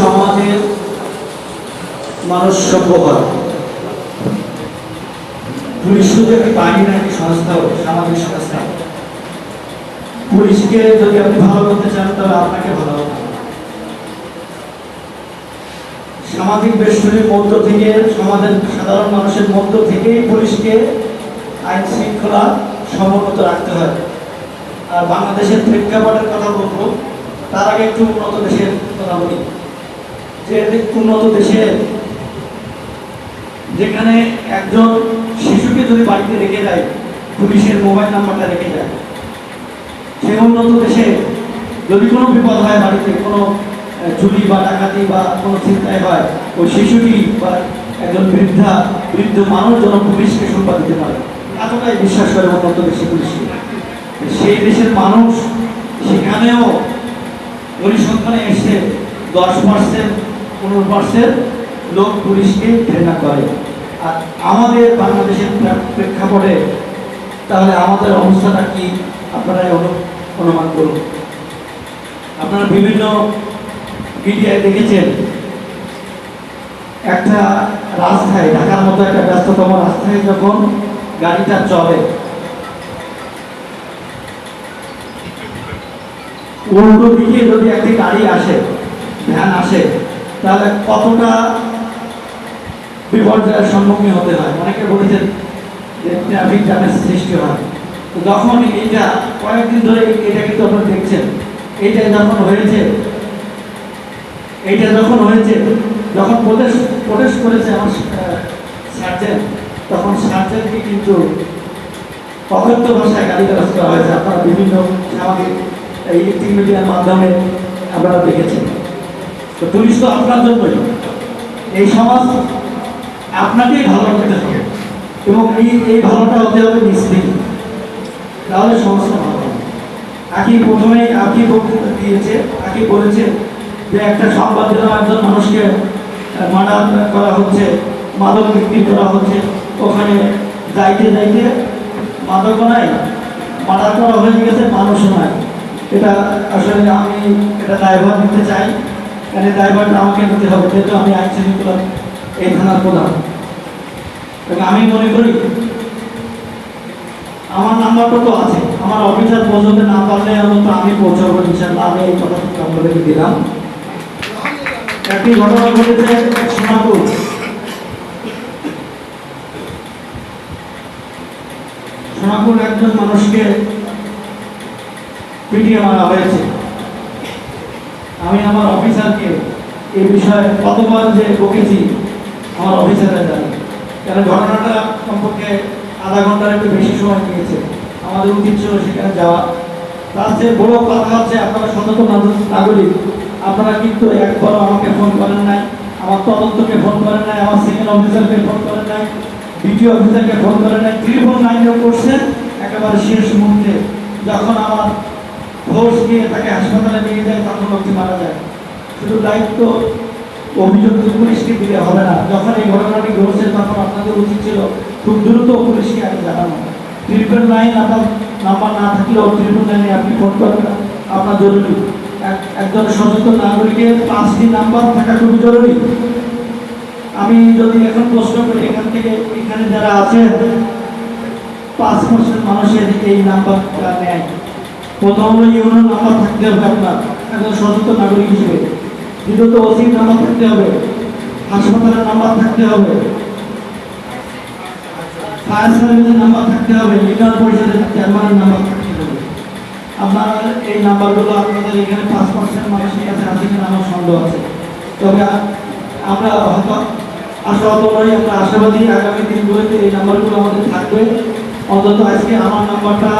সমাজের মানুষ সভ্য পুলিশ শুধু একটি সংস্থাও সামাজিক সংস্থা পুলিশকে যদি আপনি ভালো করতে চান, তাহলে আপনাকে ভালো সামাজিক মধ্য থেকে, সমাজের সাধারণ মানুষের মধ্য থেকেই পুলিশকে আইন শৃঙ্খলা সমুন্নত রাখতে হয়। আর বাংলাদেশের প্রেক্ষাপটের কথা বলব, তার আগে একটু উন্নত দেশের কথা বলি। উন্নত দেশে, যেখানে একজন শিশুকে যদি বাড়িতে রেখে যায় পুলিশের মোবাইল নাম্বারটা রেখে যায় সেই উন্নত দেশে যদি কোনো বিপদ হয় বাড়িতে, কোনো চুরি বা ডাকাতি বা কোনো চিন্তায় হয়, ওই শিশুটি বা একজন বৃদ্ধা, বৃদ্ধ মানুষ যেন পুলিশকে সংবাদ দিতে পারে। এতটাই বিশ্বাস করে উন্নত দেশে পুলিশকে। সেই দেশের মানুষ সেখানেও পরিসংখ্যানে এসে দশ পার্সেন্ট পনেরো পার্সেন্ট লোক পুলিশকে ঘৃণা করে। আর আমাদের বাংলাদেশের প্রেক্ষা- প্রেক্ষাপটে তাহলে আমাদের অবস্থাটা কি? আপনারা অনুমান করুন। আপনারা বিভিন্ন মিডিয়ায় দেখেছেন, একটা রাস্তায়, ঢাকার মতো একটা ব্যস্ততম রাস্তায় যখন গাড়িটা চলে, উল্টো দিকে যদি একটি গাড়ি আসে, ভ্যান আসে তাহলে কতটা বিপর্যয়ের সম্মুখীন হতে হয়? অনেকে বলেছেন যে ট্রাফিক জ্যামের সৃষ্টি হয়। তো যখন এইটা কয়েকদিন ধরে এটা কিন্তু আপনারা দেখছেন এইটা যখন হয়েছে এইটা যখন হয়েছে, যখন প্রদেশ প্রদেশ করেছে আমার সার্জেন তখন সার্জেনকে কিন্তু অকথ্য ভাষায় গালিগালাজ করা হয়েছে। আপনারা বিভিন্ন সামাজিক ইলেকট্রিক মিডিয়ার মাধ্যমে আপনারা দেখেছেন। তো পুলিশ তো আপনার জন্যই। এই সমাজ আপনাকেই ভালো করতে হবে এবং এই ভালোটা হতে হবে নিশ্চিত। তাহলে সমস্যা ভালো হবে আকি প্রথমেই, আকি বক্তৃতা দিয়েছে, আকি বলেছে যে একটা সংবাদ দিলাম একজন মানুষকে মার্ডার করা হচ্ছে, মাদক বিক্রি করা হচ্ছে। ওখানে যাইতে যাইতে মাদকও নাই মার্ডার করা হয়ে গেছে, মানুষও নাই। এটা আসলে আমি, এটা দায়ভার নিতে চাই। কেন দায়ভারটা আমাকে নিতে হবে? যেহেতু আমি আইন এই থানার প্রধান। এবং আমি মনে করি, আমার নাম্বারটা তো আছে। আমার অফিসার পৌঁছতে না পারলে অন্তত আমি পৌঁছাবো ইনশাল্লাহ আমি এই কথাটুকু আপনাদেরকে দিলাম। একটি ঘটনা ঘটেছে সোনাপুর সোনাপুর একজন মানুষকে পিটিয়ে মারা হয়েছে। আমি আমার অফিসারকে এই বিষয়ে কতবার যে বকেছি, আমার অফিসাররা জানে। কেন ঘটনাটা সম্পর্কে আধা ঘণ্টার একটু বেশি সময় নিয়েছে। আমাদের উচিত ছিল সেখানে যাওয়া। তার চেয়ে বড় কথা হচ্ছে, আপনারা সচেতন নাগরিক- নাগরিক। আপনারা কিন্তু একবারও আমাকে ফোন করেন নাই। আমার তদন্তকে ফোন করেন নাই। আমার সেকেন্ড অফিসারকে ফোন করেন নাই। দ্বিতীয় অফিসারকে ফোন করেন নাই। ত্রিভুবন লাইনেও করছেন। একেবারে শেষ মুহূর্তে যখন আমার ফোর্স নিয়ে তাকে হাসপাতালে নিয়ে যায় তখন লোকটি মারা যায় শুধু দায়িত্ব অভিযুক্ত পুলিশকে দিলে হবে না। যখন এই ঘটনাটি ঘটছে, তখন আপনাদের উচিত ছিল খুব দ্রুত পুলিশকে আগে জানানো। ট্রিপল নাইন আপনার নাম্বার না থাকলেও ট্রিপল নাইনে আপনি ফোন করবেন আপনার জরুরি। এক- একজন সচেতন নাগরিকের পাঁচটি নাম্বার থাকা খুবই জরুরি। আমি যদি এখন প্রশ্ন করি, এখান থেকে এখানে যারা আছেন, পাঁচ পার্সেন্ট মানুষের এই নাম্বারটা নেয়। প্রথম ইউনিয়ন থাকতে হবে আপনার। একজন হিসেবে। দ্বিতীয়ত নাম্বার থাকতে হবে। হাসপাতালের নাম্বার থাকতে হবে। আপনার এই নাম্বারগুলো আপনাদের এখানে পাঁচ পার্সেন্ট মানুষের কাছে আছে কিনা আমার তবে আমরা হয়তো আশাহত নই আমরা আশাবাদী আগামী দিনগুলোতে এই নাম্বারগুলো আমাদের থাকবে। অন্তত আজকে আমার নাম্বারটা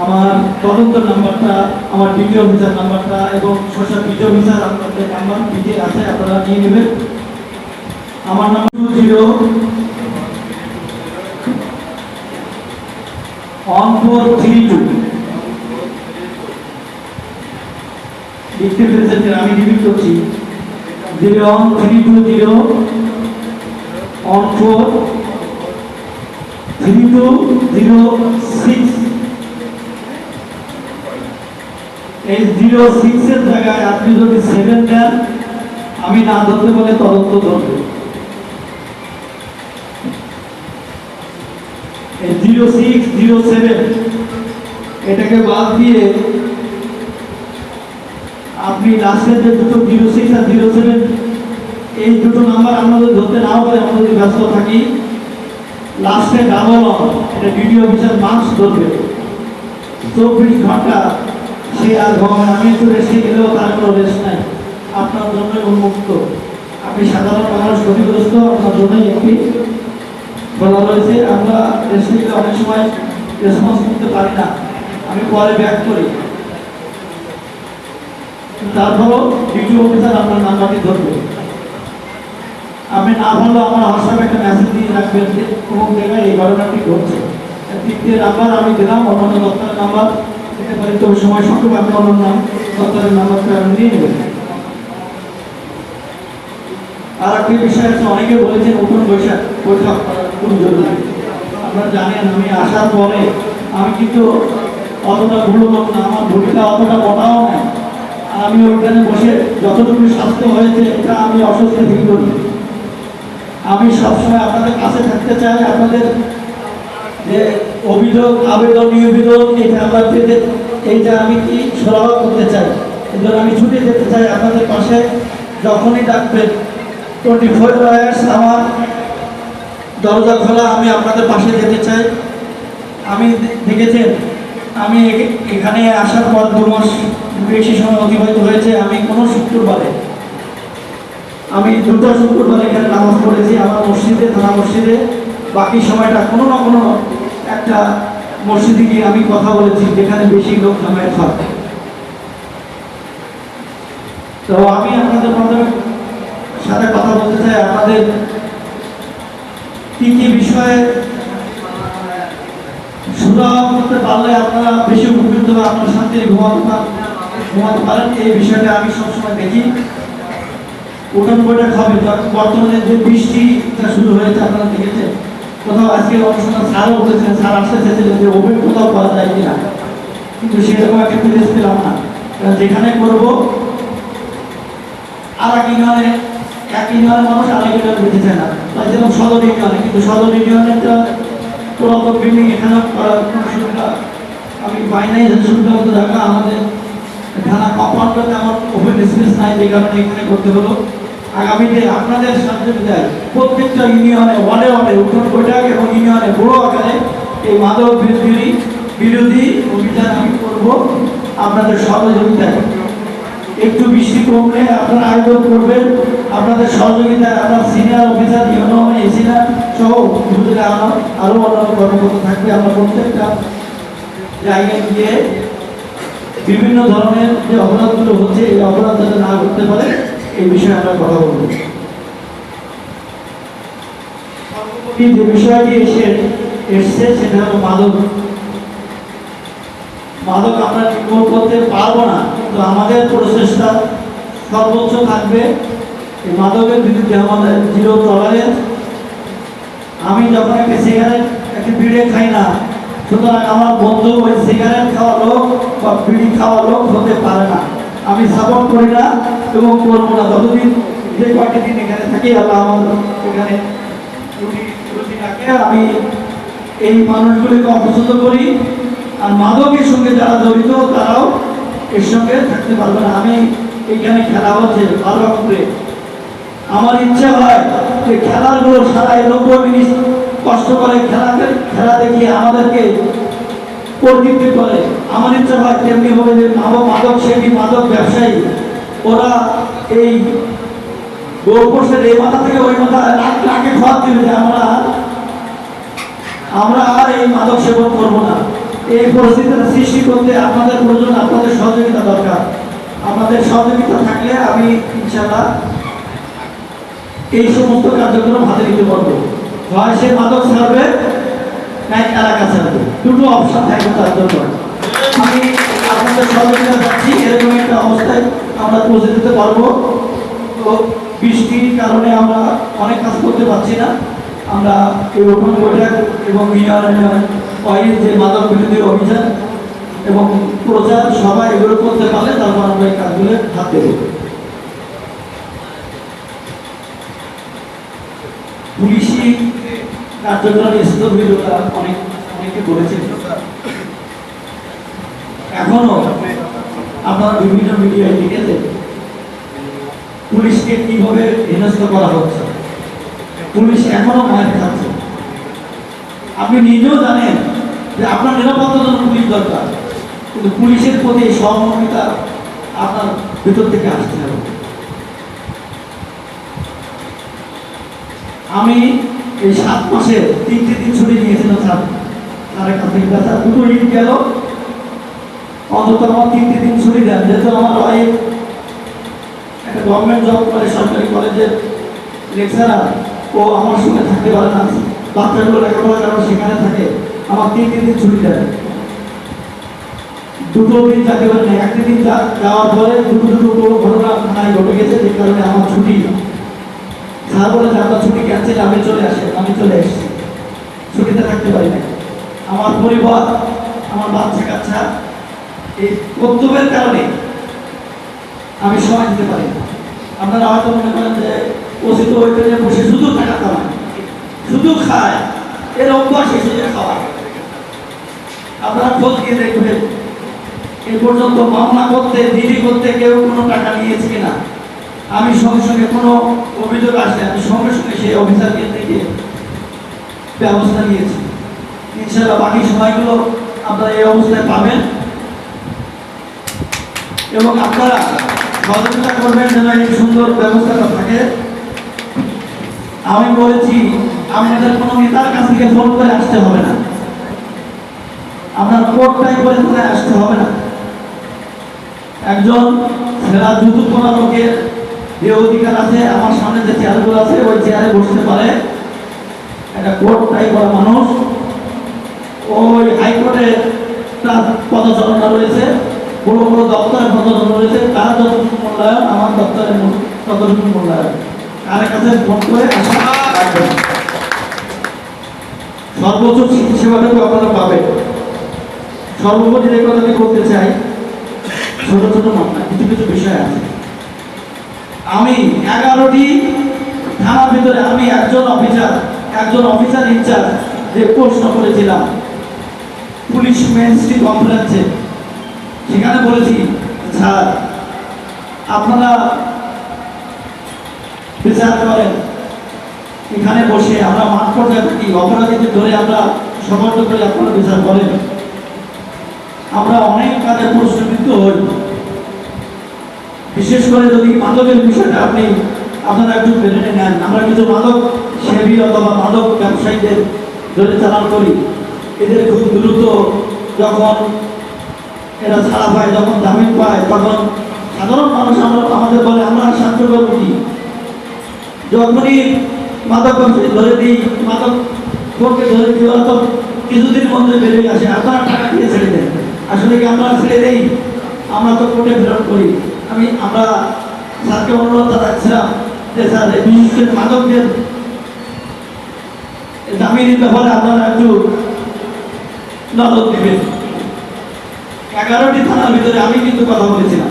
আমার তদন্ত নাম্বারটা, আমার ডিপি অফিসার নাম্বারটা এবং সোশ্যাল ডিপি অফিসার আপনাদের নাম্বার ডিটে আছে, আপনারা নিয়ে নেবেন। আমার number two zero one four three two লিখতে পেরেছেন আমি রিপিট করছি। Zero one three two zero one four three two zero six এই জিরো জায়গায় আপনি যদি সেভেন দেন আমি না ধরতে বলে তদন্ত ধরবে। জিরো সিক্স এটাকে বাদ দিয়ে আপনি লাস্টের যে দুটো জিরো সিক্স আর জিরো সেভেন এই দুটো নাম্বার আমাদের ধরতে নাও পারে আমরা যদি ব্যস্ত থাকি লাস্টে ডাবল এটা ডিডি অফিসার মার্কস ধরবে। চব্বিশ ঘণ্টা সে আর আমি একটু রেস্টে গেলেও তার কোনো নাই। আপনার জন্য উন্মুক্ত। আপনি সাধারণ মানুষ, ক্ষতিগ্রস্ত, আপনার জন্যই একটি। বলা রয়েছে আমরা রেস্টে গেলে অনেক সময় রেসপন্স করতে পারি না। আমি পরে ব্যাক করি। তারপরও ডিউটি অফিসার আপনার নাম্বারটি ধরবে। আপনি না ভালো আমার হোয়াটসঅ্যাপে একটা মেসেজ দিয়ে রাখবেন যে, কোনো জায়গায় এই ঘটনাটি ঘটছে। তৃতীয় নাম্বার আমি দিলাম, অন্যান্য দপ্তরের নাম্বার দিতে পারি, তবে সময় সংক্ষেপে আপনি অন্য নাম দপ্তরের নাম্বারটা আপনি নিয়ে নেবেন। আর একটি বিষয় আছে, অনেকে বলেছেন উঠুন বৈশাখ বৈঠক খুব জরুরি আপনারা জানেন, আমি আসার পরে আমি কিন্তু অতটা ভুলো লোক না, আমার ভূমিকা অতটা মোটাও না আমি ওইখানে বসে যতটুকু স্বাস্থ্য হয়েছে, এটা আমি অসুস্থ ফিল করি আমি সবসময় আপনাদের কাছে থাকতে চাই, আপনাদের যে অভিযোগ, আবেদন, নিবেদন, এটা আমরা পেতে এইটা আমি কি সরবরাহ করতে চাই? এই জন্য আমি ছুটে যেতে চাই আপনাদের পাশে, যখনই ডাকবেন। টোয়েন্টি ফোর আওয়ার্স আমার দরজা খোলা, আমি আপনাদের পাশে যেতে চাই। আমি দেখেছেন, আমি এখানে আসার পর দু মাস বেশি সময় অতিবাহিত হয়েছে, আমি কোনো শুক্রবারে, আমি দুটো শুক্রবার এখানে নামাজ পড়েছি, আমার মসজিদে, থানা মসজিদে। বাকি সময়টা কোনো না কোনো একটা মসজিদে গিয়ে আমি কথা বলেছি, যেখানে বেশি লোক জমায়েত হয়। তো আমি আপনাদের মাধ্যমে সাথে কথা বলতে চাই, আপনাদের কি কি বিষয়ে সুরাহ করতে পারলে আপনারা বেশি উপকৃত হবে আপনার শান্তির ঘুমাতে ঘুমাতে পারেন, এই বিষয়টা আমি সবসময় দেখি। উঠান খাবে কারণ বর্তমানে যে বৃষ্টিটা শুরু হয়েছে, আপনারা দেখেছেন? কোথাও আজকে অনুষ্ঠান স্যারও বলেছেন স্যার আসতে চেয়েছিলেন যে ওভেন কোথাও করা যায় কিনা। কিন্তু সেরকম একটা প্লেস পেলাম না। যেখানে করব, আর এক ইউনিয়নে, এক ইউনিয়নের মানুষ আর এক ইউনিয়ন দিতে চায় না। তাই যেরকম সদর ইউনিয়নে, কিন্তু সদর ইউনিয়নের তো পুরাতন বিল্ডিং এখানে করার কোনো সুবিধা আমি পাই নাই। সুবিধা মতো রাখা আমাদের থানা কম্পাউন্ডারতে আমার ওপেন স্পেস নাই যে কারণে এখানে করতে হলো। আগামীতে আপনাদের সহযোগিতায় প্রত্যেকটা ইউনিয়নে ওয়ার্ডে ওয়ার্ডে উত্তর বৈঠক এবং ইউনিয়নে বড় আকারে এই মাদক বিরোধী বিরোধী অভিযান আমি করব। আপনাদের সহযোগিতায়। একটু বৃষ্টি কমলে আপনারা আয়োজন করবেন। আপনাদের সহযোগিতায় আপনার সিনিয়র অফিসার ইউনো এসিনার সহ উপজেলা আরও অন্যান্য কর্মকর্তা থাকবে। আমরা প্রত্যেকটা জায়গায় গিয়ে বিভিন্ন ধরনের যে অপরাধগুলো হচ্ছে, এই অপরাধ যাতে না করতে পারে এই বিষয়ে আমরা কথা বলব। এই যে বিষয়টি এসে এসছে সেটা হলো মাদক। মাদক আমরা নির্মূল করতে পারব না, কিন্তু আমাদের প্রচেষ্টা সর্বোচ্চ থাকবে এই মাদকের বিরুদ্ধে আমাদের জিরো টলারেন্স আমি যখন একটা সিগারেট, একটা বিড়ি খাই না, সুতরাং আমার বন্ধু ওই সিগারেট খাওয়া লোক বা বিড়ি খাওয়া লোক হতে পারে না। আমি সাপোর্ট করি না এবং করব না। যতদিন যে কয়েকটি দিন এখানে থাকি, আল্লাহ আমার এখানে আমি এই মানুষগুলিকে অপছন্দ করি। আর মাদকের সঙ্গে যারা জড়িত, তারাও এর সঙ্গে থাকতে পারবে না। আমি এখানে খেলা হচ্ছে ভালো করে। আমার ইচ্ছা হয় যে খেলাগুলো সারা নব্বই মিনিট কষ্ট করে খেলাকে খেলা দেখিয়ে আমাদেরকে পরিতৃপ্তি করে? আমার ইচ্ছা হয় তেমনি হবে যে মাদক সেবী, মাদক ব্যবসায়ী। ওরা এই গোলপোষের এই মাথা থেকে ওই মাথা লাখ লাখে খাওয়া দিবে যে আমরা আমরা আর এই মাদক সেবন করব না। এই পরিস্থিতিটা সৃষ্টি করতে আপনাদের প্রয়োজন, আপনাদের সহযোগিতা দরকার। আপনাদের সহযোগিতা থাকলে আমি ইনশাআল্লাহ এই সমস্ত কার্যক্রম হাতে নিতে পারব। হয় সে মাদক ছাড়বে নাই এলাকা ছাড়বে। দুটো অপশন থাকবে তার জন্য। আমি আপনাদের সহযোগিতা পাচ্ছি এরকম একটা অবস্থায় আমরা পৌঁছে দিতে পারব। তো বৃষ্টির কারণে আমরা অনেক কাজ করতে পারছি না। আমরা ওপেন বৈঠক এবং অয়েল যে মাদক বিরোধী অভিযান এবং প্রচার সবাই এগুলো করতে পারলে তারপর আমরা এই কাজগুলো হাত দেবো। পুলিশি কার্যক্রম স্থবিরতা অনেক করেছেন? এখনও আপনারা বিভিন্ন মিডিয়ায় লিখেছেন পুলিশকে কীভাবে করা হচ্ছে? পুলিশ এখনও মায়ের খাচ্ছে। আপনি নিজেও জানেন যে আপনার নিরাপত্তার জন্য পুলিশ দরকার। কিন্তু পুলিশের প্রতি সহমর্মিতা আপনার ভিতর থেকে আসতে হবে আমি এই সাত মাসে তিনটে দিন ছুটি নিয়েছিলাম স্যার। দুটো আমার তিনটে দিন ছুটি দেন। যেহেতু আমার গভর্নমেন্ট জব করে, সরকারি কলেজের ও আমার সঙ্গে থাকতে পারে না। বাচ্চাগুলো সেখানে থাকে, আমার তিন দিন ছুটি দেয় দুটো দিন না একটা দিন যাওয়ার পরে দুটো দুটো ঘটনা থানায় ঘটে গেছে, যে কারণে আমার ছুটি স্যার বলে যে আপনার ছুটি ক্যান্সেল আমি চলে আসেন আমি চলে এসেছি। ছুটিতে থাকতে পারি না আমার পরিবার, আমার বাচ্চা কাচ্চা, এই কর্তব্যের কারণে আমি সময় দিতে পারি আপনারা হয়তো মনে করেন যে তো ওইখানে বসে শুধু টাকা কামায় শুধু খায়, এর অভ্যাস এসে খাওয়ায়। আপনারা খোঁজ দিয়ে দেখবেন, এ পর্যন্ত মামলা করতে দিদি করতে কেউ কোনো টাকা নিয়েছে কিনা। আমি সঙ্গে সঙ্গে কোনো অভিযোগ আসলে আমি সঙ্গে সঙ্গে সেই অফিসারকে থেকে ব্যবস্থা নিয়েছি। ইনশাল্লাহ বাকি সময়গুলো আপনারা এই অবস্থায় পাবেন। এবং আপনারা সহযোগিতা করবেন যেন এই সুন্দর ব্যবস্থাটা থাকে। আমি বলেছি, আপনাদের কোনো নেতার কাছ থেকে ফোন করে আসতে হবে না। আপনার কোর্টটাই করে থানায় আসতে হবে না। একজন সেরা জুতু করা লোকের যে অধিকার আছে, আমার সামনে যে চেয়ারগুলো আছে, ওই চেয়ারে বসতে পারে। একটা কোর্টটাই করা মানুষ। ওই হাইকোর্টে তার পদচারণা রয়েছে বড় বড় দপ্তরের পদচারণা রয়েছে তার যতটুকু মূল্যায়ন আমার দপ্তরের ততটুকু মূল্যায়ন। কারে কাছে ফোন করে সর্বোচ্চ সেবাটুকু আপনারা পাবেন। সর্বোপরি যে কথা আমি বলতে চাই ছোট ছোট মামলা কিছু কিছু বিষয় আছে। আমি এগারোটি থানার ভিতরে আমি একজন অফিসার একজন অফিসার ইনচার্জ যে প্রশ্ন করেছিলাম। পুলিশ মেনস্ট্রি কনফারেন্সে সেখানে বলেছি, স্যার, আপনারা বিচার করেন। এখানে বসে আমরা মাঠ পর্যায়ে থাকি। অপরাধীদের ধরে আমরা সমর্থ করে, আপনারা বিচার করেন। আমরা অনেক কাজে প্রশ্নবিদ্ধ হই। বিশেষ করে যদি মাদকের বিষয়টা আপনি, আপনারা একটু মেনে নেন, আমরা কিছু মাদক সেবী অথবা মাদক ব্যবসায়ীদের ধরে চালান করি। এদের খুব দ্রুত যখন এরা ছাড়া পায়, যখন জামিন পায়, তখন সাধারণ মানুষ আমরা আমাদের বলে, আমরা সাহায্য করব যখনই মাদক ধরে দিই, মাদক কোর্টকে ধরে দিই, ওরা তো কিছুদিন মধ্যে বেরিয়ে আসে আপনারা টাকা দিয়ে ছেড়ে দেন আসলে কি আমরা ছেড়ে দেই? আমরা তো কোর্টে ফেরত করি। আমি আমরা স্যারকে অনুরোধ রাখছিলাম যে, স্যার বিশেষ করে মাদকদের জামিনের ব্যাপারে আপনারা একটু নজর দেবেন এগারোটি থানার ভিতরে আমি কিন্তু কথা বলেছিলাম।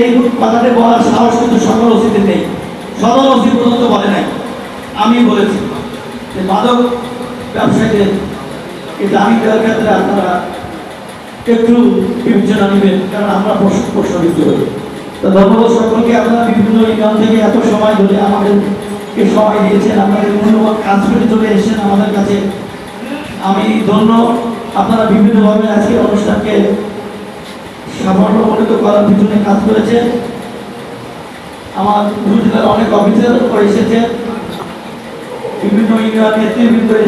এই কথাটি বলার সাহস কিন্তু সকল ওসিতে নেই। সদর ওসি পর্যন্ত বলে নাই। আমি বলেছি যে মাদক ব্যবসায়ীদের এই দামি দেওয়ার ক্ষেত্রে আপনারা একটু বিবেচনা নেবেন, কারণ আমরা প্রশ্ন প্রশ্নবিদ্ধ হই তো ধন্যবাদ সকলকে। আপনারা বিভিন্ন ইউনিয়ন থেকে এত সময় ধরে সময় দিয়েছেন আপনাদের মূল্যবান কাজ করে চলে এসেছেন আমাদের কাছে। আমি ধন্য, আপনারা বিভিন্নভাবে আজকে অনুষ্ঠানকে সাফল্যমণ্ডিত করার পিছনে কাজ করেছে আমার উপজেলার অনেক অফিসার এসেছে বিভিন্ন ইউনিয়ন নেতৃবৃন্দ এসেছে